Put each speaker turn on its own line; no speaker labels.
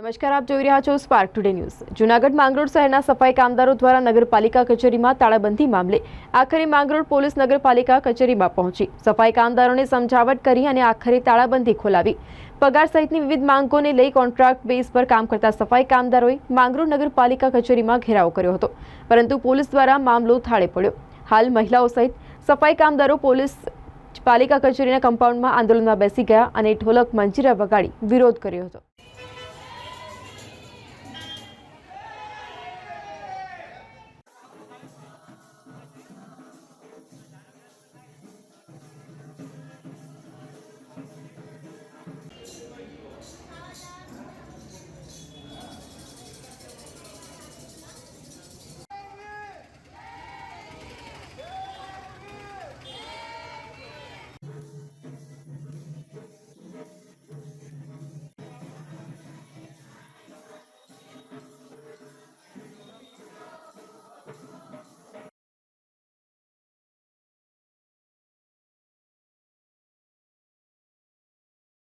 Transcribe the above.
નમસ્કાર, આપ જોઈ રહ્યા છો Spark Today News Junagadh Mangrol શહેરના સફાઈ કામદારો દ્વારા નગરપાલિકા કચેરીમાં તાળાબંધી મામલે આખરે માંગરોળ પોલીસ નગરપાલિકા કચેરીમાં પહોંચી. સફાઈ કામદારોને સમજાવટ કરી અને આખરે તાળાબંધી ખોલાવી. પગાર સહિતની વિવિધ માંગોને લઈ કોન્ટ્રાક્ટ બેઝ પર કામ કરતા સફાઈ કામદારોએ માંગરોળ નગરપાલિકા કચેરીમાં ઘેરાવ કર્યો હતો. પરંતુ પોલીસ દ્વારા મામલો થાળે પડ્યો. હાલ મહિલાઓ સહિત સફાઈ કામદારો પોલીસ પાલિકા કચેરીના કમ્પાઉન્ડમાં આંદોલનમાં બેસી ગયા અને ઢોલક, મંજીરા વગાડી વિરોધ કર્યો હતો.